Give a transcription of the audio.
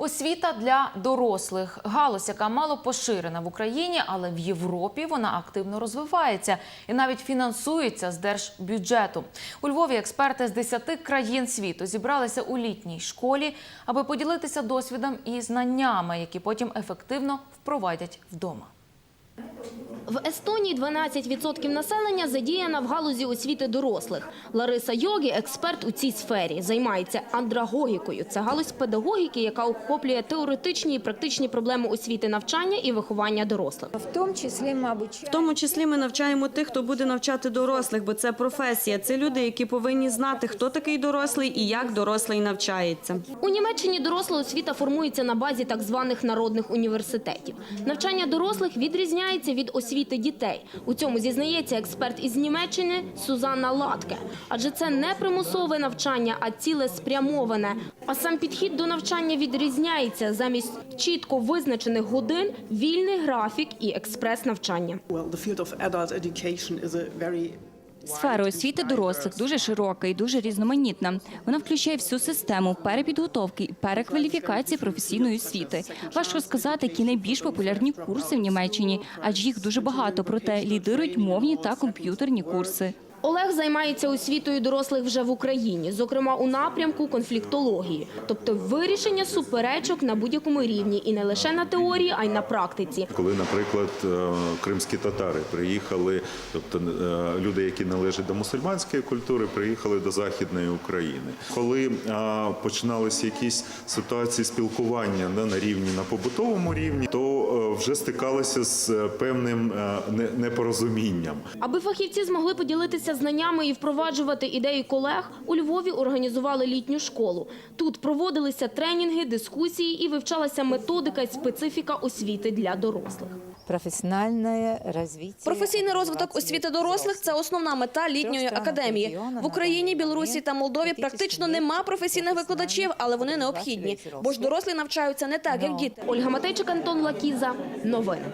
Освіта для дорослих галузь, яка мало поширена в Україні, але в Європі вона активно розвивається і навіть фінансується з держбюджету. У Львові експерти з 10 країн світу зібралися у літній школі, аби поділитися досвідом і знаннями, які потім ефективно впровадять вдома. В Естонії 12% населення задіяна в галузі освіти дорослих. Лариса Йогі – експерт у цій сфері, займається андрагогікою. Це галузь педагогіки, яка охоплює теоретичні і практичні проблеми освіти навчання і виховання дорослих. В том числе мы В тому числі ми навчаємо тих, хто буде навчати дорослих, бо це професія. Це люди, які повинні знати, хто такий дорослий і як дорослий навчається. У Німеччині доросла освіта формується на базі так званих народних університетів. Навчання дорослих відрізняється від освіти дітей. У цьому зізнається експерт із Німеччини Сузанна Латке. Адже це не примусове навчання, а ціле спрямоване. А сам підхід до навчання відрізняється замість чітко визначених годин, вільний графік і експрес-навчання. Well, Сфера освіти дорослих дуже широка і дуже різноманітна. Вона включає всю систему перепідготовки і перекваліфікації професійної освіти. Важко сказати, які найбільш популярні курси в Німеччині, адже їх дуже багато. Проте лідирують мовні та комп'ютерні курси. Олег займається освітою дорослих вже в Україні, зокрема у напрямку конфліктології, тобто вирішення суперечок на будь-якому рівні, і не лише на теорії, а й на практиці. Коли, наприклад, е, кримські татари приїхали, тобто е, люди, які належать до мусульманської культури, приїхали до Західної України. Коли е, починалися якісь ситуації спілкування на рівні на побутовому рівні, то вже стикалися з певним непорозумінням. Аби фахівці змогли поділитися знаннями і впроваджувати ідеї колег, у Львові організували літню школу. Тут проводилися тренінги, дискусії і вивчалася методика і специфіка освіти для дорослих. профессиональное развитие. Професійний розвиток освіти дорослих це основна мета літньої академії. В Україні, Білорусі та Молдові практично нема професійних викладачів, але вони необхідні, бо ж дорослі навчаються не так, як діти. Ольга Матейчик, Антон Лакіза. Новини.